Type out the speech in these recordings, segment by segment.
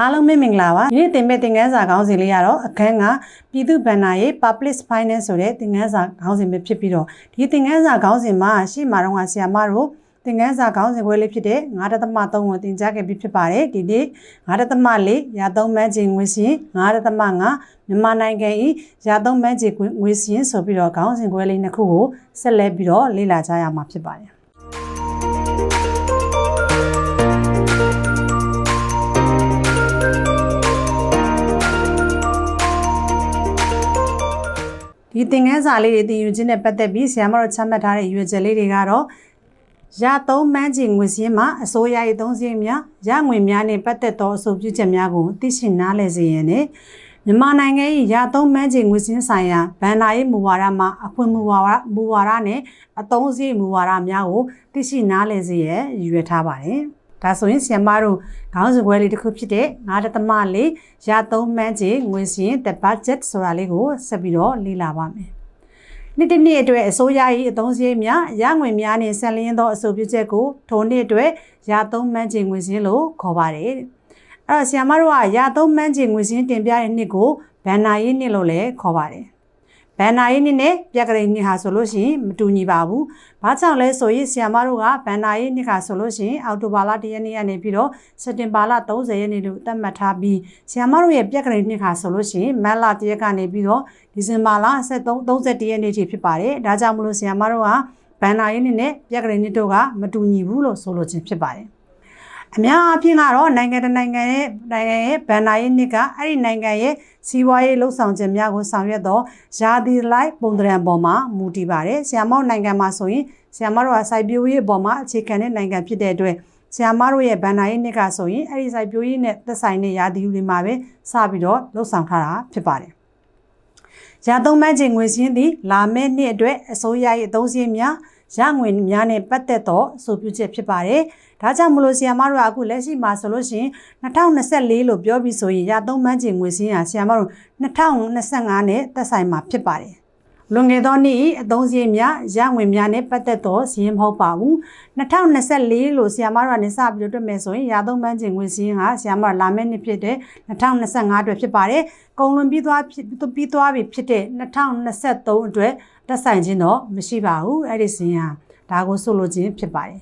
အားလုံးပဲမင်္ဂလာပါဒီနေ့တင်မဲ့သင်ခန်းစာခေါင်းစဉ်လေးကတော့အခန်းကပြည်သူ့ဗဏ္ဍာရေး Public Finance ဆိုတဲ့သင်ခန်းစာခေါင်းစဉ်ပဲဖြစ်ပြီးတော့ဒီသင်ခန်းစာခေါင်းစဉ်မှာရှေ့မှာတော့ကဆရာမတို့သင်ခန်းစာခေါင်းစဉ်ခွဲလေးဖြစ်တဲ့9.3ကိုသင်ကြားခဲ့ပြီးဖြစ်ပါတယ်ဒီနေ့9.4ရာသုံးမှန်းခြင်းငွေစင်း9.5မြန်မာနိုင်ငံ၏ရာသုံးမှန်းခြင်းငွေစင်းဆိုပြီးတော့ခေါင်းစဉ်ခွဲလေးနှစ်ခုကိုဆက်လက်ပြီးတော့လေ့လာကြရမှာဖြစ်ပါတယ် ဒီသင်ခန်းစာလေးတွေသင်ယူခြင်းနဲ့ပတ်သက်ပြီးဆရာမတို့ချမှတ်ထားတဲ့ရွေချက်လေးတွေကတော့ရသုံးမှန်းချင်ငွေစည်းမှာအစိုးရ၏သုံးစည်းများရငွေများနဲ့ပတ်သက်သောအဆိုပြုချက်များကိုသိရှိနားလည်စေရန်နဲ့မြန်မာနိုင်ငံ၏ရသုံးမှန်းချင်ငွေစည်းဆိုင်ရာဗန်နာရေးမူဝါဒမှာအခွင့်မူဝါဒမူဝါဒနဲ့အသုံးစည်းမူဝါဒများကိုသိရှိနားလည်စေရန်ရည်ရွယ်ထားပါတယ်။ ဒါဆိုရင်ဆရာမတို့ခေါင်းစဉ်ခွဲလေးတစ်ခုဖြစ်တဲ့9.4ရသုံးမှန်းချင်ငွေစည်း the budget ဆိုတာလေးကိုဆက်ပြီးတော့လေ့လာပါမယ်။နှစ်တစ်နှစ်အတွက်အစိုးရ၏အသုံးစရိတ်များရငွေများနှင့်ဆက်လျင်းသောအဆိုပြုချက်ကိုထိုနှစ်အတွက်ရသုံးမှန်းချင်ငွေစည်းလို့ခေါ်ပါတယ်တဲ့။အဲ့တော့ဆရာမတို့ကရသုံးမှန်းချင်ငွေစည်းတင်ပြတဲ့နှစ်ကိုဘန်နာရေးနှစ်လို့လည်းခေါ်ပါတယ်။ ဘန်နာရေးနှစ်နဲ့ပြက်ကလေးနှစ်ဟာဆိုလို့ရှိရင်မတူညီပါဘူး။ဘာကြောင့်လဲဆိုရင်ဆီယမတို့ကဘန်နာရေးနှစ်ခါဆိုလို့ရှိရင်အောက်တိုဘာလ၁ရက်နေ့ကနေပြီးတော့စက်တင်ဘာလ30ရက်နေ့လို့သတ်မှတ်ထားပြီးဆီယမတို့ရဲ့ပြက်ကလေးနှစ်ခါဆိုလို့ရှိရင်မတ်လ၁ရက်ကနေပြီးတော့ဒီဇင်ဘာလ23 31ရက်နေ့ထိဖြစ်ပါတယ်။ဒါကြောင့်မလို့ဆီယမတို့ကဘန်နာရေးနှစ်နဲ့ပြက်ကလေးနှစ်တို့ကမတူညီဘူးလို့ဆိုလိုချင်ဖြစ်ပါတယ်။ အများအားဖြင့်ကတော့နိုင်ငံတစ်နိုင်ငံရဲ့နိုင်ငံရဲ့ဗန်နာရေးနှစ်ကအဲ့ဒီနိုင်ငံရဲ့စီးပွားရေးလှုပ်ဆောင်ခြင်းများကိုဆောင်ရွက်သောယာဒီလိုက်ပုံသဏ္ဍာန်ပေါ်မှာမူတည်ပါတယ်။ဆီယမောက်နိုင်ငံမှာဆိုရင်ဆီယမတို့ကစိုက်ပျိုးရေးအပေါ်မှာအခြေခံတဲ့နိုင်ငံဖြစ်တဲ့အတွက်ဆီယမတို့ရဲ့ဗန်နာရေးနှစ်ကဆိုရင်အဲ့ဒီစိုက်ပျိုးရေးနဲ့သက်ဆိုင်တဲ့ယာဒီတွေမှာပဲစပြီးတော့လှုပ်ဆောင်ထားတာဖြစ်ပါတယ်။ရာသုံးမှန်းခြင်းငွေစင်းသည်လာမယ့်နှစ်အတွက်အစိုးရရဲ့အသုံးစရိတ်များရငွေများနဲ့ပတ်သက်သောအဆိုပြုချက်ဖြစ်ပါတယ်။ ဒါကြောင့်မလို့ဆီယမတို့ကအခုလက်ရှိမှာဆိုလို့ရှိရင်2024လို့ပြောပြီးဆိုရင်ရသုံးမှန်းချင်ငွေစင်းဟာဆီယမတို့2025နဲ့သက်ဆိုင်မှာဖြစ်ပါတယ်။လွန်ခဲ့သောနှစ်အသုံးစရိတ်များရငွေများနဲ့ပတ်သက်သောစည်းရင်းမဟုတ်ပါဘူး2024လို့ဆီယမတို့ကနေစပြီးတော့တွေ့မယ်ဆိုရင်ရသုံးမှန်းချင်ငွေစည်းရင်းဟာဆီယမတို့လာမယ့်နှစ်ဖြစ်တဲ့2025အတွက်ဖြစ်ပါတယ်။ကုန်လွန်ပြီးသွားပြီးသွားပြီဖြစ်တဲ့2023အတွက်တက်ဆိုင်ခြင်းတော့မရှိပါဘူးအဲ့ဒီစင်းဟာဒါကိုဆိုလိုခြင်းဖြစ်ပါတယ်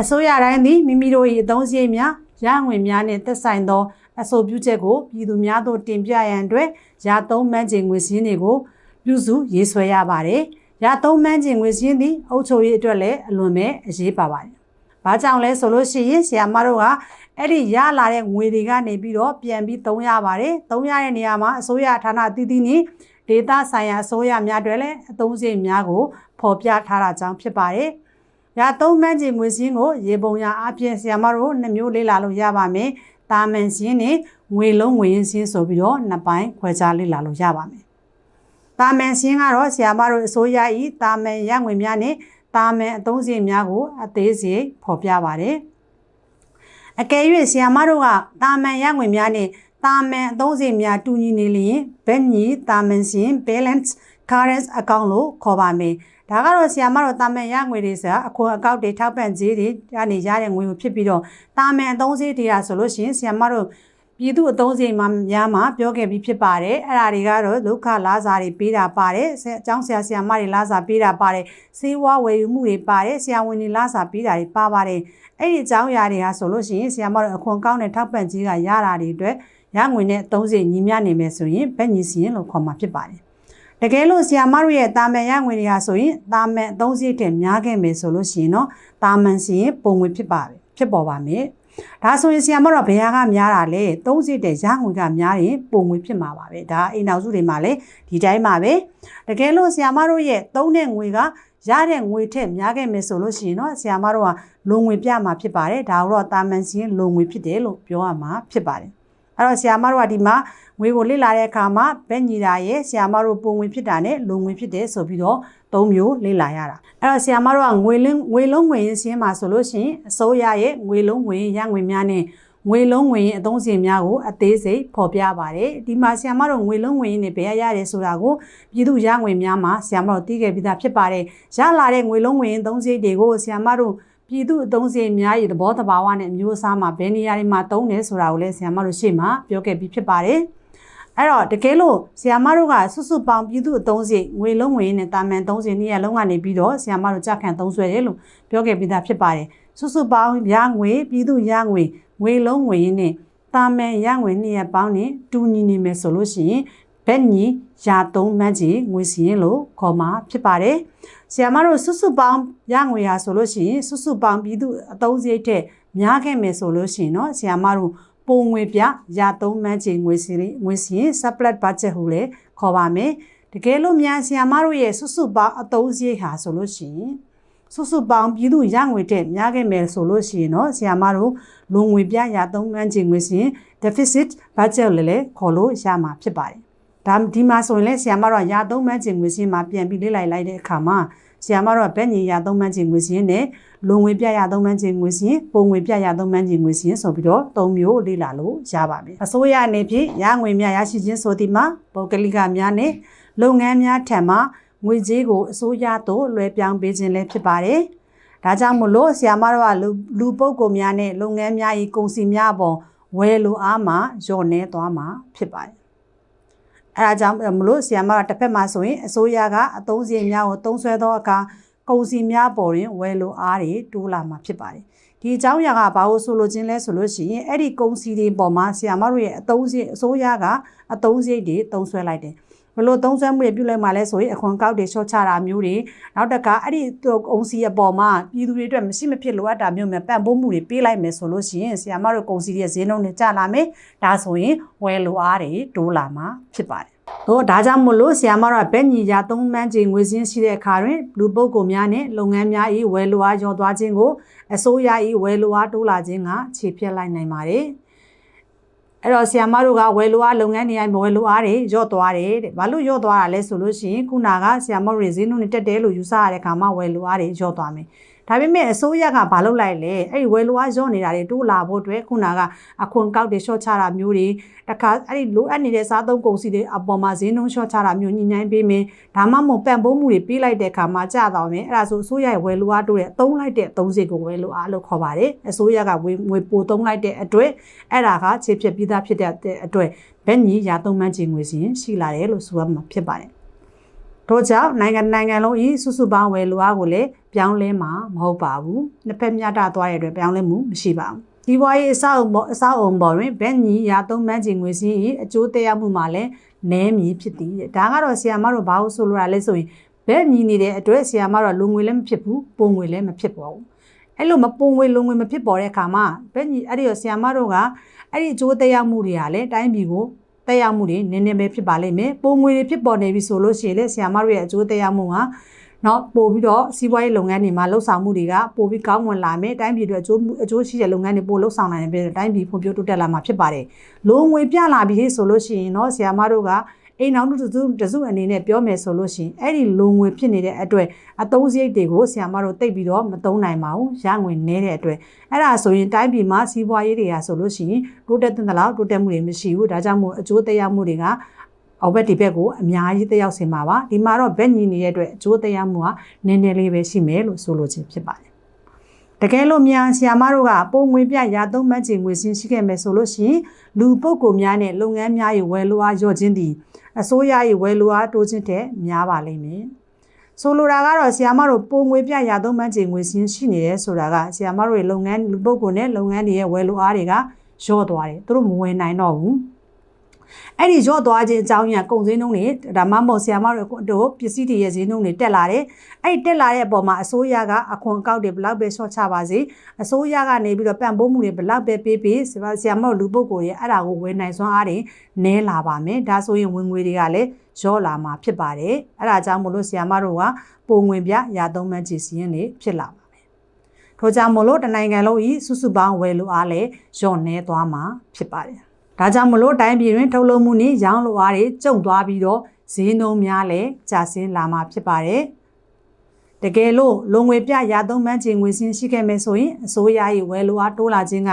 အစိုးရတိုင်းသည်မိမိတို့၏အသုံးစရိတ်များရငွေများနှင့်သက်ဆိုင်သောအဆိုပြုချက်ကိုပြည်သူများသို့တင်ပြရန်အတွက်ရသုံးမှန်းခြင်းငွေစည်းတွေကိုပြုစုရေးဆွဲရပါတယ်ရသုံးမှန်းခြင်းငွေစည်းသည်အုပ်ချုပ်ရေးအတွက်လည်းအလွန်ပဲအရေးပါပါတယ်ဘာကြောင့်လဲဆိုလို့ရှိရင်ဆရာမတို့ကအဲ့ဒီရလာတဲ့ငွေတွေကနေပြီးတော့ပြန်ပြီးသုံးရပါတယ်သုံးရတဲ့နေရာမှာအစိုးရဌာနအသီးသီးနေဒေတာဆိုင်ရာအစိုးရများတွေလည်းအသုံးစရိတ်များကိုဖော်ပြထားတာကြောင့်ဖြစ်ပါတယ်။ ရာသုံးမှန်းချင်ငွေစင်းကိုရေပုံရအပြင်ဆီယမတို့နှစ်မျိုးလေးလာလို့ရပါမယ်။တာမန်စင်းနဲ့ငွေလုံးငွေရင်းစင်းဆိုပြီးတော့နှစ်ပိုင်းခွဲခြားလေးလာလို့ရပါမယ်။တာမန်စင်းကတော့ဆီယမတို့အစိုးရဤတာမန်ရငွေများနဲ့တာမန်အသုံးစရိတ်များကိုအသေးစိတ်ဖော်ပြပါတယ်။အကယ်၍ဆီယမတို့ကတာမန်ရငွေများနဲ့တာမန်အသုံးစရိတ်များတူညီနေလျင်ဘက်ညီတာမန်စင် balance current account လို့ခေါ်ပါမယ်။ ဒါကတော့ဆီယာမတို့တာမန်ရငွေတွေဆိုတာအခွန်အကောက်တွေထောက်ပံ့ကြေးတွေကနေရတဲ့ငွေကိုဖြစ်ပြီးတော့တာမန်အသုံးစရိတ်တွေကဆိုလို့ရှိရင်ဆီယာမတို့ပြည်သူအသုံးစရိတ်မှာများမှာပြောခဲ့ပြီးဖြစ်ပါတယ်အဲ့ဒါတွေကတော့ဒုက္ခလာစာတွေပေးတာပါတယ်အကြောင်းဆရာဆရာမတွေလာစာပေးတာပါတယ်စေဝါဝယ်ယူမှုတွေပါတယ်ဆရာဝန်တွေလာစာပေးတာတွေပါပါတယ်အဲ့ဒီအကြောင်းအရာတွေဟာဆိုလို့ရှိရင်ဆရာမတို့အခွန်ကောက်နဲ့ထောက်ပံ့ကြေးကရတာတွေအတွက်ရငွေနဲ့သုံးစိညီမျှနေမယ်ဆိုရင်ဘက်ညီစီရင်လို့ခေါ်မှာဖြစ်ပါတယ် တကယ်လို့ဆီယာမတို့ရဲ့တာမန်ရငွေတွေဟာဆိုရင်တာမန်အသုံးစရိတ်တဲ့များခဲ့မယ်ဆိုလို့ရှိရင်တော့တာမန်စီရင်ပုံငွေဖြစ်ပါပဲဖြစ်ပေါ်ပါမယ်ဒါဆိုရင်ဆီယာမတို့ဘယ်ဟာကများတာလဲသုံးစရိတ်တဲ့ရငွေကများရင်ပုံငွေဖြစ်မှာပါပဲဒါအိမ်နောက်စုတွေမှာလည်းဒီတိုင်းပါပဲတကယ်လို့ဆီယာမတို့ရဲ့သုံးတဲ့ငွေကရတဲ့ငွေထက်များခဲ့မယ်ဆိုလို့ရှိရင်တော့ဆီယာမတို့ကလုံငွေပြမှာဖြစ်ပါတယ်ဒါတော့တာမန်စီရင်လုံငွေဖြစ်တယ်လို့ပြောရမှာဖြစ်ပါတယ် အဲ့တော့ဆရာမတို့ကဒီမှာငွေကိုလေ့လာတဲ့အခါမှာဘက်ညီတာရဲ့ဆရာမတို့ပုံငွေဖြစ်တာနဲ့လုံငွေဖြစ်တယ်ဆိုပြီးတော့သုံးမျိုးလေ့လာရတာအဲ့တော့ဆရာမတို့ကငွေလင်းငွေလုံးငွေရင်းစင်းမှာဆိုလို့ရှိရင်အစိုးရရဲ့ငွေလုံးငွေရငွေများနဲ့ငွေလုံးငွေရင်အသုံးစင်များကိုအသေးစိတ်ဖော်ပြပါတယ်ဒီမှာဆရာမတို့ငွေလုံးငွေရင်တွေဘယ်ရရတယ်ဆိုတာကိုပြည်သူရငွေများမှာဆရာမတို့သိခဲ့ပြီးသားဖြစ်ပါတယ်ရလာတဲ့ငွေလုံးငွေရင်သုံးစရိတ်တွေကိုဆရာမတို့ ပြည်သူအသုံးစရိတ်အများကြီးသဘောတဘာဝနဲ့အမျိုးအစားမှာဘယ်နေရာတွေမှာသုံးတယ်ဆိုတာကိုလည်းဆရာမတို့ရှေ့မှာပြောခဲ့ပြီးဖြစ်ပါတယ်အဲ့တော့တကယ်လို့ဆီယာမတို့ကစွတ်စွတ်ပေါင်းပြည်သူအသုံးစရိတ်ငွေလုံးငွေနဲ့တာမန်သုံးစရိတ်နေ့ရက်လုံးကနေပြီးတော့ဆီယာမတို့ကြခံသုံးဆွဲတယ်လို့ပြောခဲ့ပြီးသားဖြစ်ပါတယ်စွတ်စွတ်ပေါင်းရငွေပြည်သူရငွေငွေလုံးငွေနဲ့တာမန်ရငွေနေ့ရက်ပေါင်းနဲ့တူညီနေမယ်ဆိုလို့ရှိရင် ဘက်ညီရာသုံးမှန်းချီငွေစီရင်လို့ခေါ်မှာဖြစ်ပါတယ်။ဆီယမတို့စုစုပေါင်းရငွေရာဆိုလို့ရှိရင်စုစုပေါင်းပြီးသူအသုံးစရိတ်ထက်များခဲ့မယ်ဆိုလို့ရှိရင်တော့ဆီယမတို့ပုံငွေပြရာသုံးမှန်းချီငွေစီရင်ငွေစီရင် surplus budget ဟုလည်းခေါ်ပါမယ်။တကယ်လို့များဆီယမတို့ရဲ့စုစုပေါင်းအသုံးစရိတ်ဟာဆိုလို့ရှိရင်စုစုပေါင်းပြည်သူရငွေတဲ့များခဲ့မယ်ဆိုလို့ရှိရင်တော့ဆရာမတို့လုံငွေပြရသုံးမှန်းချင်ငွေစဉ် deficit budget လည်းခေါ်လို့ရမှာဖြစ်ပါတယ် ဒါဒီမှာဆိုရင်လည်းဆီယာမတို့ရာသုံးမှန်းချေငွေစီရင်မှာပြန်ပြီးလေ့လိုက်လိုက်တဲ့အခါမှာဆီယာမတို့ကဘက်ညီရာသုံးမှန်းချေငွေစီရင်နဲ့လုံငွေပြရသုံးမှန်းခြင်းငွေစီရင်ပုံငွေပြရသုံးမှန်းခြင်းငွေစီရင်ဆိုပြီးတော့၃မျိုးလေ့လာလို့ရပါမယ်အစိုးရအနေဖြင့်ရငွေများရရှိခြင်းဆိုသည်မှာပုဂ္ဂလိကများနဲ့လုပ်ငန်းများထံမှငွေကြေးကိုအစိုးရသို့လွှဲပြောင်းပေးခြင်းလည်းဖြစ်ပါတယ်ဒါကြောင့်မလို့ဆရာမတို့ကလူပုဂ္ဂိုလ်များနဲ့လုပ်ငန်းများဤကုန်စည်များပေါ်ဝယ်လိုအားမှာညော့နေသွားမှာဖြစ်ပါတယ် အဲဒါကြောင့်မလို့ဆီယမကတစ်ဖက်မှာဆိုရင်အစိုးရကအသုံးစရိတ်များကိုသုံးဆွဲသောအခါကုန်စည်များပေါ်တွင်ဝယ်လိုအားတွေတိုးလာမှာဖြစ်ပါတယ်ဒီအကြောင်းအရာကဘာလို့ဆိုလိုခြင်းလဲဆိုလို့ရှိရင်အဲ့ဒီကုန်စည်တွေပေါ်မှာဆီယာမတို့ရဲ့အသုံးစရိတ်အစိုးရကအသုံးစရိတ်တွေသုံးဆွဲလိုက်တယ် ဘလို့သုံးဆွဲမှုတွေပြုလိုက်မှလဲဆိုရင်အခွန်ကောက်တွေရှော့ချတာမျိုးတွေနောက်တကအဲ့ဒီကုန်စည်အပေါ်မှာပြည်သူတွေအတွက်မရှိမဖြစ်လိုအပ်တာမျိုးမျိုးပံ့ပိုးမှုတွေပေးလိုက်မယ်ဆိုလို့ရှိရင်ဆီယာမတို့ကုန်စည်တွေဈေးနှုန်းတွေကျလာမယ်ဒါဆိုရင်ဝယ်လိုအားတွေတိုးလာမှာဖြစ်ပါတယ်တော့ဒါကြောင့်မို့လို့ဆီယာမတို့ကဘက်ညီရာသုံးမှန်းချိန်ငွေစင်းရှိတဲ့အခါတွင်လူပုဂ္ဂိုလ်များနဲ့လုပ်ငန်းများ၏ဝယ်လိုအားကျော်သွားခြင်းကိုအစိုးရ၏ဝယ်လိုအားတိုးလာခြင်းကခြေဖြတ်လိုက်နိုင်ပါတယ်။ အဲ့တော့ဆီယာမတို့ကဝယ်လိုအားလုပ်ငန်းတွေအဝယ်လိုအားတွေညော့သွားတယ်တဲ့။ဘာလို့ညော့သွားတာလဲဆိုလို့ရှိရင်ခုနကဆီယာမတို့ရေဈေးနှုန်းတွေတက်တယ်လို့ယူဆရတဲ့ခါမှဝယ်လိုအားတွေညော့သွားမယ်။ ဒါပေမဲ့အစိုးရကဘာလုပ်လိုက်လဲအဲ့ဒီဝယ်လိုအားရော့နေတာတွေတိုးလာဖို့အတွက်ခုနကအခွန်ကောက်တွေရှော့ချတာမျိုးတွေတခါအဲ့ဒီလိုအပ်နေတဲ့စားသုံးကုန်စည်တွေအပေါ်မှာဈေးနှုန်းရှော့ချတာမျိုးညှိနှိုင်းပေးမယ်ဒါမှမဟုတ်ပံ့ပိုးမှုတွေပေးလိုက်တဲ့အခါမှာကြာတော့မယ်အဲ့ဒါဆိုအစိုးရရဲ့ဝယ်လိုအားတိုးတဲ့အသုံးလိုက်တဲ့အသုံးစရိတ်ကိုဝယ်လိုအားလို့ခေါ်ပါတယ်အစိုးရကဝယ်ငွေပိုသုံးလိုက်တဲ့အတွက်အဲ့ဒါကခြေဖြစ်ပြီးသားဖြစ်တဲ့အတွက်ဘက်ညီရာသုံးမှန်းချေငွေစီရင်ရှိလာတယ်လို့ဆိုရမှာဖြစ်ပါတယ် တို့ကြောင့်နိုင်ငံနိုင်ငံလုံးဤစုစုပေါင်းဝယ်လိုအားကိုလည်းပြောင်းလဲမှာမဟုတ်ပါဘူးနှစ်ဖက်မျှတသွားတဲ့အတွက်ပြောင်းလဲမှုမရှိပါဘူးဒီဘွားရေးအဆောက်အုံပေါ်အဆောက်အုံပေါ်တွင်ဘက်ညီရာသုံးမှန်းချင်ငွေစည်း၏အကျိုးသက်ရောက်မှုမှာလည်းနည်းမည်ဖြစ်သည်တဲ့ဒါကတော့ဆီယာမတို့ဘာလို့ဆိုလိုတာလဲဆိုရင်ဘက်ညီနေတဲ့အတွက်ဆီယာမတို့လူငွေလည်းမဖြစ်ဘူးပုံငွေလည်းမဖြစ်ပါဘူးအဲ့လိုမပုံငွေလုံငွေမဖြစ်ပေါ်တဲ့အခါမှာဘက်ညီအဲ့ဒီရောဆီယာမတို့ကအဲ့ဒီအကျိုးသက်ရောက်မှုတွေကလည်းတိုင်းပြည်ကို တက်ရောက်မှုတွေနည်းနည်းပဲဖြစ်ပါလိမ့်မယ်ပုံငွေတွေဖြစ်ပေါ်နေပြီဆိုလို့ရှိရင်လည်းဆီယာမတို့ရဲ့အကျိုးတက်ရောက်မှုဟာနော်ပို့ပြီးတော့စီးပွားရေးလုပ်ငန်းတွေမှာလှုပ်ဆောင်မှုတွေကပို့ပြီးကောင်းမွန်လာမယ်တိုင်းပြည်တွေအကျိုးအကျိုးရှိတဲ့လုပ်ငန်းတွေပို့လှုပ်ဆောင်နိုင်တယ်ပြီးတော့တိုင်းပြည်ဖွံ့ဖြိုးတိုးတက်လာမှာဖြစ်ပါတယ်လိုငွေပြလာပြီဆိုလို့ရှိရင်နော်ဆီယာမတို့က အိမ်အောင်တို့တစုတစုအနေနဲ့ပြောမယ်ဆိုလို့ရှိရင်အဲ့ဒီလုံငွေဖြစ်နေတဲ့အတွက်အသုံးစရိတ်တွေကိုဆီယာမတို့တိတ်ပြီးတော့မသုံးနိုင်ပါဘူးရငွေနည်းတဲ့အတွက်အဲ့ဒါဆိုရင်တိုင်းပြည်မှာစီးပွားရေးတွေကဆိုလို့ရှိရင်တိုးတက်တဲ့လောက်တိုးတက်မှုတွေမရှိဘူးဒါကြောင့်မို့အကျိုးသက်ရောက်မှုတွေကအောက်ဘက်ဒီဘက်ကိုအများကြီးတက်ရောက်စေမှာပါဒီမှာတော့ဘက်ညီနေတဲ့အတွက်အကျိုးတရားမှုကနည်းနည်းလေးပဲရှိမယ်လို့ဆိုလိုချင်ဖြစ်ပါတယ်တကယ်လို့မြန်ဆီယာမတို့ကပုံငွေပြရာသုံးမှတ်ချေငွေစင်းရှိခဲ့မယ်ဆိုလို့ရှိရင်လူပုဂ္ဂိုလ်များနဲ့လုပ်ငန်းများရဲ့ဝယ်လိုအားလျော့ခြင်းသည် အစိုးရရဲ့ဝယ်လိုအားတိုးခြင်းတဲ့များပါလိမ့်မယ်ဆိုလိုတာကတော့ဆီယာမတို့ပုံငွေပြရာသုံးမှတ်ချေငွေစင်းရှိနေတယ်ဆိုတာကဆီယာမတို့ရဲ့လုပ်ငန်းလူပုဂ္ဂိုလ်နဲ့လုပ်ငန်းတွေရဲ့ဝယ်လိုအားတွေကလျော့သွားတယ်သူတို့မဝယ်နိုင်တော့ဘူး အဲ့ဒီရော့သွားခြင်းအကြောင်းရကုန်စည်နှုန်းတွေဒါမှမဟုတ်ဆီယာမတို့ပစ္စည်းတွေရဲ့ဈေးနှုန်းတွေတက်လာတယ်အဲ့တက်လာတဲ့အပေါ်မှာအစိုးရကအခွန်ကောက်တွေဘလောက်ပဲရှော့ချပါစေအစိုးရကနေပြီးတော့ပံ့ပိုးမှုတွေဘလောက်ပဲပေးပေးဆီယာမတို့လူပုဂ္ဂိုလ်တွေအဲ့ဒါကိုဝယ်နိုင်စွမ်းအားတွေနည်းလာပါမယ်ဒါဆိုရင်ဝင်ငွေတွေကလည်းရော့လာမှာဖြစ်ပါတယ်အဲ့ဒါကြောင့်မို့လို့ဆီယာမတို့ကပုံငွေပြရာသုံးမှန်းချီစီရင်တွေဖြစ်လာပါမယ်ထို့ကြောင့်မို့လို့တနိုင်ငံလုံးဤစုစုပေါင်းဝယ်လိုအားလည်းညော့နေသွားမှာဖြစ်ပါတယ် ဒါကြောင့်မလို့တိုင်းပြည်တွင်ထုတ်လုပ်မှုနှင့်ရောင်းလိုအားတွေကျုံသွားပြီးတော့ဈေးနှုန်းများလည်းကျဆင်းလာမှာဖြစ်ပါတယ်။တကယ်လို့လုံငွေပြရာသုံးမှန်းချေငွေစင်းရှိခဲ့မယ်ဆိုရင်အစိုးရ၏ဝယ်လိုအားတိုးလာခြင်းက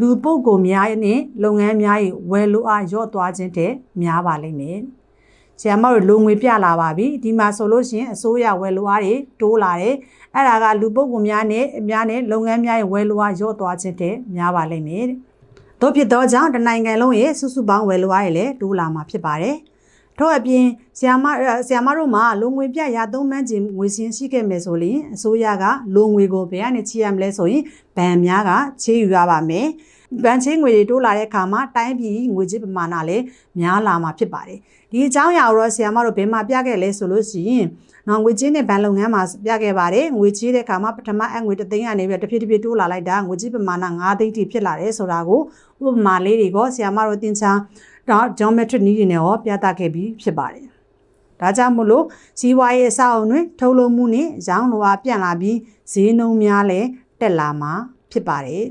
လူပုဂ္ဂိုလ်များနဲ့လုပ်ငန်းများ၏ဝယ်လိုအားလျော့သွားခြင်းတဲ့များပါလိမ့်မယ်။ဆရာမတို့လုံငွေပြလာပါပြီဒီမှာဆိုလို့ရှိရင်အစိုးရဝယ်လိုအားတွေတိုးလာတယ်အဲ့ဒါကလူပုဂ္ဂိုလ်များနဲ့အများနဲ့လုပ်ငန်းများရဲ့ဝယ်လိုအားရော့သွားခြင်းတဲ့များပါလိမ့်မယ် တဲ့တို့ဖြစ်သောကြောင့်တနိုင်ငံလုံးရဲ့စုစုပေါင်းဝယ်လိုအားရဲ့လည်းတိုးလာမှာဖြစ်ပါတယ်ထို့အပြင်ဆီယာမဆီယာမတို့မှာလုံငွေပြရသုံးမှန်းကျင်ငွေစင်းရှိခဲ့မယ်ဆိုရင်အစိုးရကလုံငွေကိုဘယ်ကနေချေရမလဲဆိုရင်ဗန်များကချေယူရပါမယ်။ဗန်ချင်းငွေတွေတိုးလာတဲ့အခါမှာတိုင်းပြည်ငွေကြေးပမာဏလည်းများလာမှာဖြစ်ပါတယ်။ဒီအကြောင်းအရာကိုတော့ဆီယာမတို့ဘယ်မှာပြခဲ့လဲဆိုလို့ရှိရင် နော်ငွေကြေးနဲ့ဘဏ်လုပ်ငန်းမှာပြခဲ့ပါတယ်ငွေကြေးတဲ့အခါမှာပထမအငွေတသိန်းကနေပြီးတဖြည်းဖြည်းတိုးလာလိုက်တာငွေကြေးပမာဏ9သိန်းထိဖြစ်လာတယ်ဆိုတာကိုဥပမာလေးတွေကိုဆီယာမတို့သင်ချာတော့ geometric နည်းတွေနဲ့ရောပြသခဲ့ပြီးဖြစ်ပါတယ်ဒါကြောင့်မို့လို့ဇီဝရေးအဆောက်အုံတွေထုတ်လုပ်မှုနဲ့ရောင်းလိုအားပြန့်လာပြီးဈေးနှုန်းများလည်းတက်လာမှာဖြစ်ပါတယ်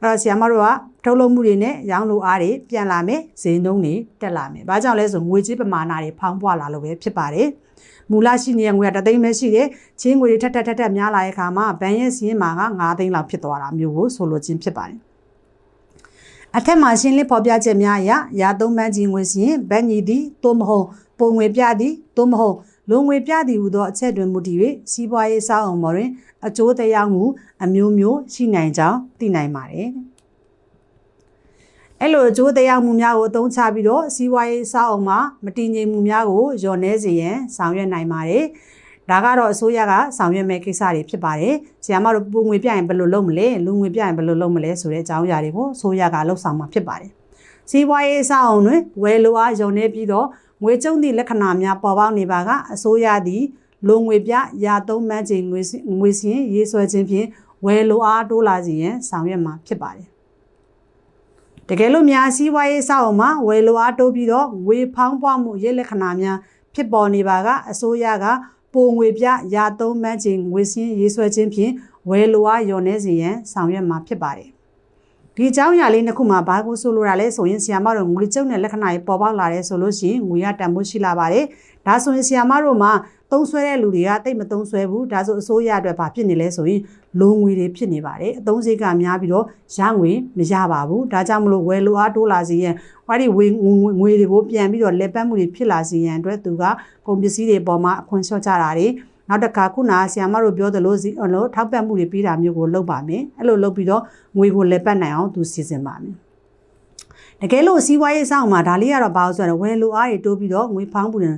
အဲ့တော့ဆီယမတို့ကထုတ်လုပ်မှုတွေနဲ့ရောင်းလိုအားတွေပြန်လာမယ်ဈေးနှုန်းတွေတက်လာမယ်။ဘာကြောင့်လဲဆိုငွေကြေးပမာဏတွေဖောင်းပွားလာလို့ပဲဖြစ်ပါတယ်။ မူလရှိနေတဲ့ငွေကတသိန်းပဲရှိတယ်။ချင်းငွေတွေထက်ထက်ထက်ထက်များလာတဲ့အခါမှာဘဏ်ရဲ့စီးရင်မှာက9သိန်းလောက်ဖြစ်သွားတာမျိုးကိုဆိုလိုခြင်းဖြစ်ပါတယ်။အထက်မှာရှင်းလင်းဖော်ပြချက်များအရရာသုံးပန်းကြီးငွေစီရင်ဗန်ညီသည်သို့မဟုတ်ပုံငွေပြသည်သို့မဟုတ်လုံငွေပြသည်ဟူသောအချက်တွင်မူတည်၍စီးပွားရေးစောင့်အောင်မော်တွင်အကျိုးတရားမှုအမျိုးမျိုးရှိနိုင်ကြောင်းသိနိုင်ပါတယ် အဲ့လိုအကျိုးတရားမှုများကိုအသုံးချပြီးတော့စီးပွားရေးစောင့်အောင်မှာမတည်ငြိမ်မှုများကိုလျော့နှဲစေရန်ဆောင်ရွက်နိုင်ပါတယ်။ဒါကတော့အစိုးရကဆောင်ရွက်မဲ့ကိစ္စတွေဖြစ်ပါတယ်။ဆရာမတို့ပုံငွေပြရင်ဘယ်လိုလုပ်မလဲလူငွေပြရင်ဘယ်လိုလုပ်မလဲဆိုတဲ့အကြောင်းအရာတွေကိုအစိုးရကလှုပ်ဆောင်မှာဖြစ်ပါတယ်။စီးပွားရေးအဆောက်အုံတွင်ဝယ်လိုအားယုံနေပြီးတော့ငွေကျုံသည့်လက္ခဏာများပေါ်ပေါက်နေပါကအစိုးရသည်လုံငွေပြရာသုံးမှန်းချိန်ငွေငွေစင်းရေးဆွဲခြင်းဖြင့်ဝယ်လိုအားတိုးလာစေရန်ဆောင်ရွက်မှာဖြစ်ပါတယ်။ တကယ်လို့များစီးပွားရေးစောက်အောင်မှာဝယ်လိုအားတိုးပြီးတော့ငွေဖောင်းပွားမှုရဲလက္ခဏာများဖြစ်ပေါ်နေပါကအစိုးရကပိုငွေပြရာသုံးမှန်းချိန်ငွေစင်းရေးဆွဲခြင်းဖြင့်ဝယ်လိုအားလျော်နေစေရန်ဆောင်ရွက်မှာဖြစ်ပါတယ်။ဒီအကြောင်းအရာလေးနှစ်ခုမှာဘာကိုဆိုလိုတာလဲဆိုရင်ဆီယာမတို့ငွေကျုပ်နဲ့လက္ခဏာတွေပေါ်ပေါက်လာတယ်ဆိုလို့ရှိရင်ငွေရတန်ဖိုးရှိလာပါတယ်။ ဒါဆိုရင်ဆီယာမတို့မှာသုံးဆွဲတဲ့လူတွေကတိတ်မသုံးဆွဲဘူးဒါဆိုအစိုးရအတွက်ဘာဖြစ်နေလဲဆိုရင်လိုငွေတွေဖြစ်နေပါတယ်အသုံးစရိတ်ကများပြီးတော့ရငွေမရပါဘူးဒါကြောင့်မလို့ဝယ်လိုအားတိုးလာစေရန်ဟောဒီဝေငွေတွေကိုပြန်ပြီးတော့လက်ပတ်မှုတွေဖြစ်လာစေရန်အတွက်သူကကုန်ပစ္စည်းတွေပေါ်မှာအခွင့်လျှော့ချတာတွေနောက်တစ်ခါခုနဆီယာမတို့ပြောသလိုစီလို့ထောက်ပံ့မှုတွေပေးတာမျိုးကိုလုပ်ပါမယ်အဲ့လိုလုပ်ပြီးတော့ငွေကိုလက်ပတ်နိုင်အောင်သူစီစဉ်ပါမယ်တကယ်လို့စီးပွားရေးဆောင်မှာဒါလေးကတော့ဘာလို့ဆိုတော့ဝယ်လိုအားတွေတိုးပြီးတော့ငွေဖောင်းမှုတွေ